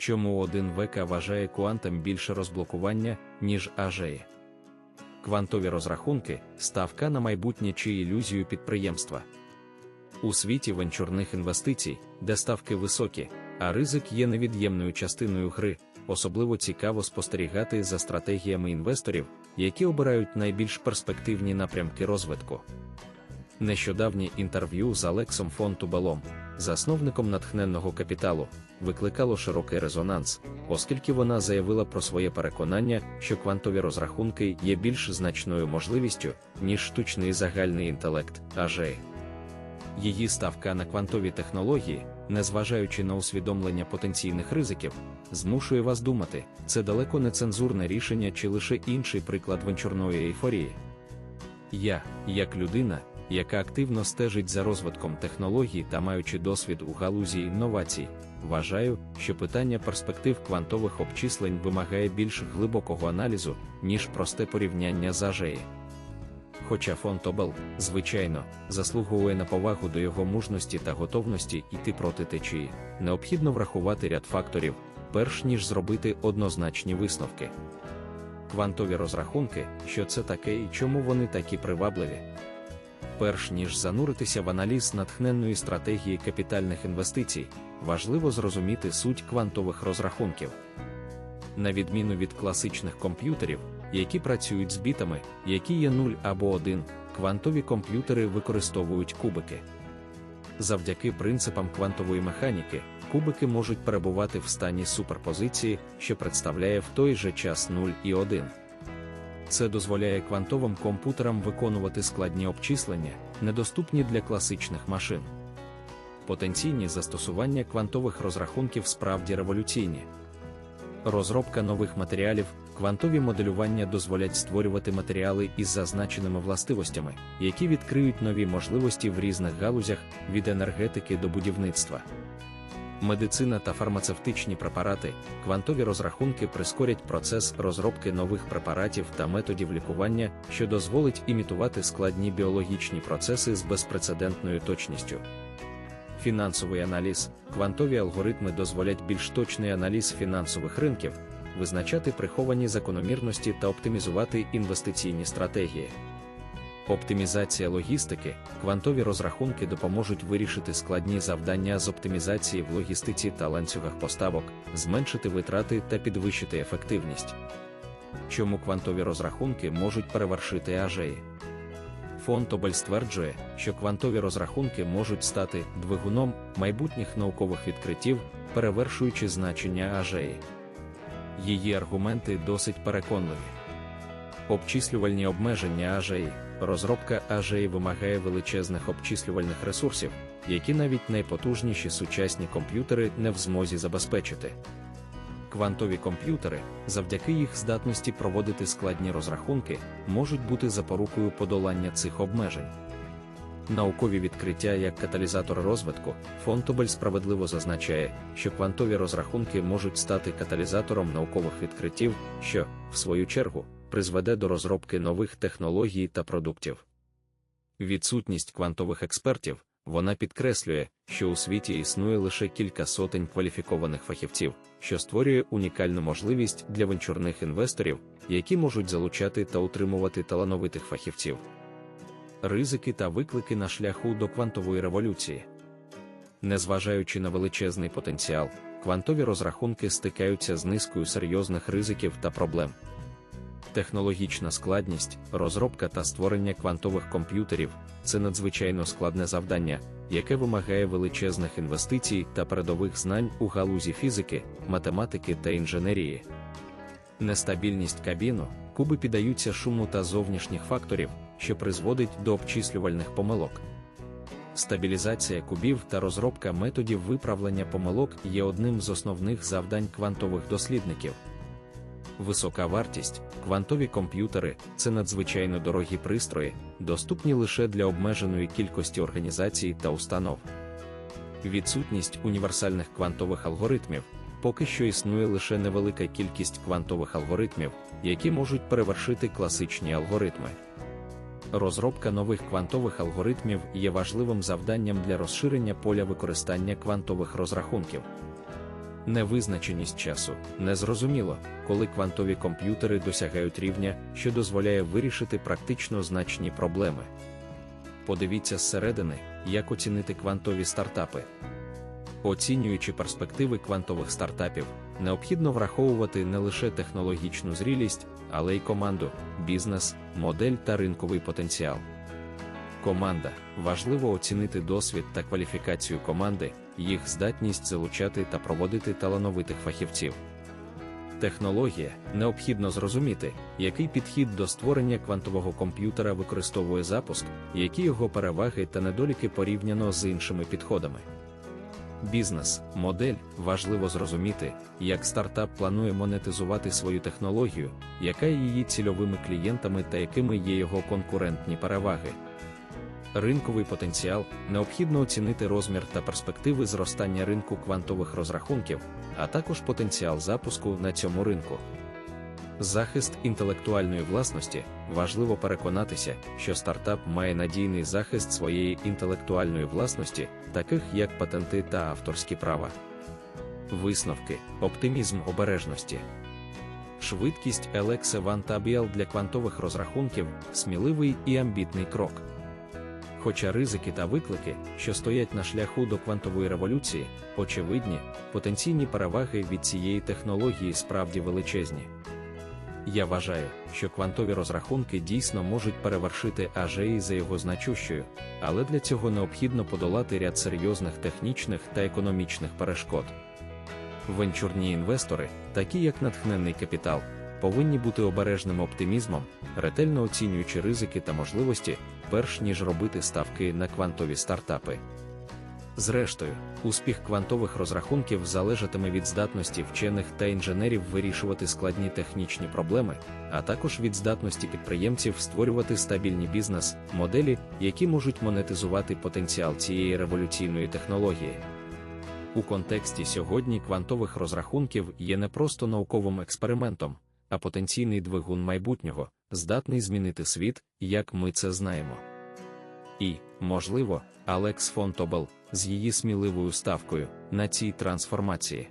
чому один ВК вважає квантом більше розблокування, ніж ажеї. Квантові розрахунки ставка на майбутнє чи ілюзію підприємства. У світі венчурних інвестицій, де ставки високі, а ризик є невід'ємною частиною гри, особливо цікаво спостерігати за стратегіями інвесторів, які обирають найбільш перспективні напрямки розвитку. Нещодавнє інтерв'ю з Алексом Фонтубелом, засновником натхненного капіталу, викликало широкий резонанс, оскільки вона заявила про своє переконання, що квантові розрахунки є більш значною можливістю, ніж штучний загальний інтелект АЖЕ. Її ставка на квантові технології, незважаючи на усвідомлення потенційних ризиків, змушує вас думати, це далеко не цензурне рішення чи лише інший приклад венчурної ейфорії. Я, як людина, яка активно стежить за розвитком технологій та маючи досвід у галузі інновацій, вважаю, що питання перспектив квантових обчислень вимагає більш глибокого аналізу, ніж просте порівняння з ажеї. Хоча фон Тобел, звичайно, заслуговує на повагу до його мужності та готовності йти проти течії, необхідно врахувати ряд факторів, перш ніж зробити однозначні висновки. Квантові розрахунки, що це таке і чому вони такі привабливі. Перш ніж зануритися в аналіз натхненної стратегії капітальних інвестицій, важливо зрозуміти суть квантових розрахунків. На відміну від класичних комп'ютерів, які працюють з бітами, які є 0 або 1, квантові комп'ютери використовують кубики. Завдяки принципам квантової механіки, кубики можуть перебувати в стані суперпозиції, що представляє в той же час 0 і 1. Це дозволяє квантовим комп'ютерам виконувати складні обчислення, недоступні для класичних машин. Потенційні застосування квантових розрахунків справді революційні. Розробка нових матеріалів, квантові моделювання дозволять створювати матеріали із зазначеними властивостями, які відкриють нові можливості в різних галузях від енергетики до будівництва. Медицина та фармацевтичні препарати, квантові розрахунки прискорять процес розробки нових препаратів та методів лікування, що дозволить імітувати складні біологічні процеси з безпрецедентною точністю. Фінансовий аналіз, квантові алгоритми дозволять більш точний аналіз фінансових ринків, визначати приховані закономірності та оптимізувати інвестиційні стратегії. Оптимізація логістики, квантові розрахунки допоможуть вирішити складні завдання з оптимізації в логістиці та ланцюгах поставок, зменшити витрати та підвищити ефективність. Чому квантові розрахунки можуть перевершити ажеї? Фон Тобель стверджує, що квантові розрахунки можуть стати двигуном майбутніх наукових відкриттів, перевершуючи значення ажеї. Її аргументи досить переконливі. Обчислювальні обмеження ажеї. Розробка ажеї вимагає величезних обчислювальних ресурсів, які навіть найпотужніші сучасні комп'ютери не в змозі забезпечити. Квантові комп'ютери, завдяки їх здатності проводити складні розрахунки, можуть бути запорукою подолання цих обмежень. Наукові відкриття як каталізатор розвитку, Фонтобель справедливо зазначає, що квантові розрахунки можуть стати каталізатором наукових відкриттів, що, в свою чергу, призведе до розробки нових технологій та продуктів. Відсутність квантових експертів вона підкреслює, що у світі існує лише кілька сотень кваліфікованих фахівців, що створює унікальну можливість для венчурних інвесторів, які можуть залучати та утримувати талановитих фахівців. Ризики та виклики на шляху до квантової революції. Незважаючи на величезний потенціал, квантові розрахунки стикаються з низкою серйозних ризиків та проблем. Технологічна складність, розробка та створення квантових комп'ютерів це надзвичайно складне завдання, яке вимагає величезних інвестицій та передових знань у галузі фізики, математики та інженерії. Нестабільність кабіну, куби піддаються шуму та зовнішніх факторів, що призводить до обчислювальних помилок. Стабілізація кубів та розробка методів виправлення помилок є одним з основних завдань квантових дослідників. Висока вартість, квантові комп'ютери це надзвичайно дорогі пристрої, доступні лише для обмеженої кількості організацій та установ. Відсутність універсальних квантових алгоритмів поки що існує лише невелика кількість квантових алгоритмів, які можуть перевершити класичні алгоритми. Розробка нових квантових алгоритмів є важливим завданням для розширення поля використання квантових розрахунків. Невизначеність часу незрозуміло, коли квантові комп'ютери досягають рівня, що дозволяє вирішити практично значні проблеми. Подивіться зсередини, як оцінити квантові стартапи. Оцінюючи перспективи квантових стартапів, необхідно враховувати не лише технологічну зрілість, але й команду, бізнес, модель та ринковий потенціал. Команда важливо оцінити досвід та кваліфікацію команди, їх здатність залучати та проводити талановитих фахівців. Технологія необхідно зрозуміти, який підхід до створення квантового комп'ютера використовує запуск, які його переваги та недоліки порівняно з іншими підходами. Бізнес, модель важливо зрозуміти, як стартап планує монетизувати свою технологію, яка є її цільовими клієнтами та якими є його конкурентні переваги. Ринковий потенціал необхідно оцінити розмір та перспективи зростання ринку квантових розрахунків, а також потенціал запуску на цьому ринку. Захист інтелектуальної власності важливо переконатися, що стартап має надійний захист своєї інтелектуальної власності, таких як патенти та авторські права. Висновки, оптимізм обережності. Швидкість Alexa One для квантових розрахунків сміливий і амбітний крок. Хоча ризики та виклики, що стоять на шляху до квантової революції, очевидні, потенційні переваги від цієї технології справді величезні. Я вважаю, що квантові розрахунки дійсно можуть перевершити ажеї за його значущою, але для цього необхідно подолати ряд серйозних технічних та економічних перешкод. Венчурні інвестори, такі як натхненний капітал, повинні бути обережним оптимізмом, ретельно оцінюючи ризики та можливості, перш ніж робити ставки на квантові стартапи. Зрештою, успіх квантових розрахунків залежатиме від здатності вчених та інженерів вирішувати складні технічні проблеми, а також від здатності підприємців створювати стабільні бізнес-моделі, які можуть монетизувати потенціал цієї революційної технології. У контексті сьогодні квантових розрахунків є не просто науковим експериментом, а потенційний двигун майбутнього, здатний змінити світ, як ми це знаємо. І, можливо, Алекс фон Тобел з її сміливою ставкою на цій трансформації.